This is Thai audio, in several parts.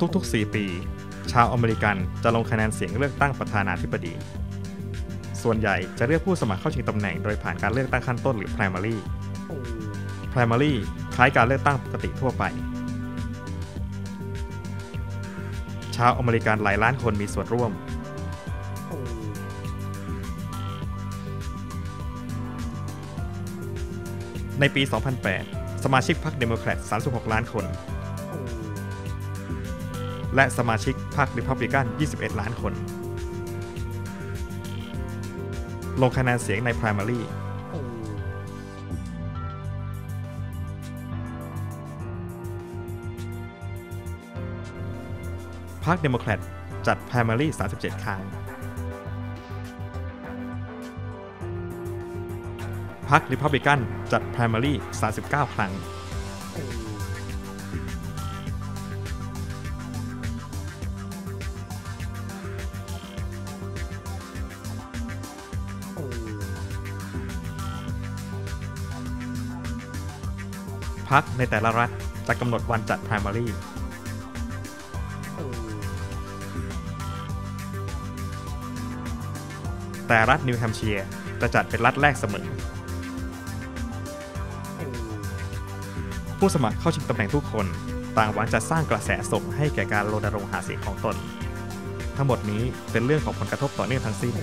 ทุกๆ 4 ปี ชาวอเมริกันจะลงคะแนนเสียงเลือกตั้งประธานาธิบดี ส่วนใหญ่จะเลือกผู้สมัครเข้าชิงตำแหน่งโดยผ่านการเลือกตั้งขั้นต้นหรือ primary primary คล้ายการเลือกตั้งปกติทั่วไป ชาวอเมริกันหลายล้านคนมีส่วนร่วม ในปี 2008 สมาชิกพรรคเดโมแครต 36 ล้านคน และสมาชิกพรรคริพับลิกัน 21 ล้านคน ลงคะแนนเสียงใน primary พรรคเดโมแครตจัด primary 37 ครั้งพรรคริพับลิกันจัด primary 39 ครั้ง พรรคในแต่ละรัฐจะกำหนดวันจัด primary แต่รัฐนิวแฮมป์เชียร์จะจัดเป็นรัฐแรกเสมอ ผู้สมัครเข้าชิงตำแหน่งทุกคน ต่างหวังจะสร้างกระแสส่งให้แก่การรณรงค์หาเสียงของตน ทั้งหมดนี้เป็นเรื่องของผลกระทบต่อเนื่องทั้งสิ้น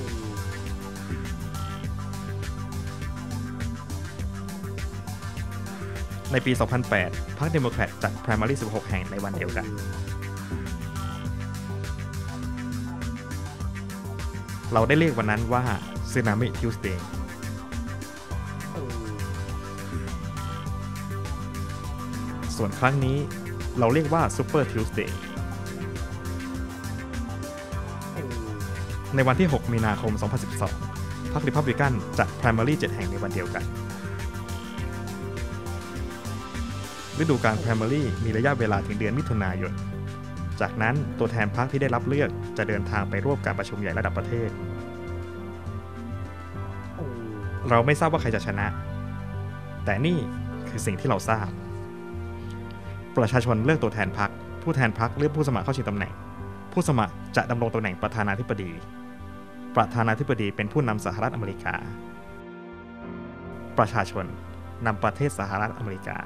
ในปี 2008 พรรคเดโมแครตจัด primary 16 แห่งในวันเดียวกัน เราได้เรียกวันนั้นว่าซึนามิทิวสเดย์ส่วนครั้งนี้เราเรียกว่าซูเปอร์ทิวสเดย์ในวันที่ 6 มีนาคม 2012 พรรคริพับลิกันจัด primary 7 แห่งในวันเดียวกัน ฤดูการ primary มีระยะเวลาถึงเดือนมิถุนายน จากนั้นตัวแทนพรรคที่ได้รับเลือกจะเดินทางไปร่วมการประชุมใหญ่ระดับประเทศ เราไม่ทราบว่าใครจะชนะ แต่นี่คือสิ่งที่เราทราบ ประชาชนเลือกตัวแทนพรรคผู้แทนพรรคเลือกผู้สมัครเข้าชิงตำแหน่ง ผู้สมัครจะดำรงตำแหน่งประธานาธิบดี ประธานาธิบดีเป็นผู้นำสหรัฐอเมริกา ประชาชนนำประเทศสหรัฐอเมริกา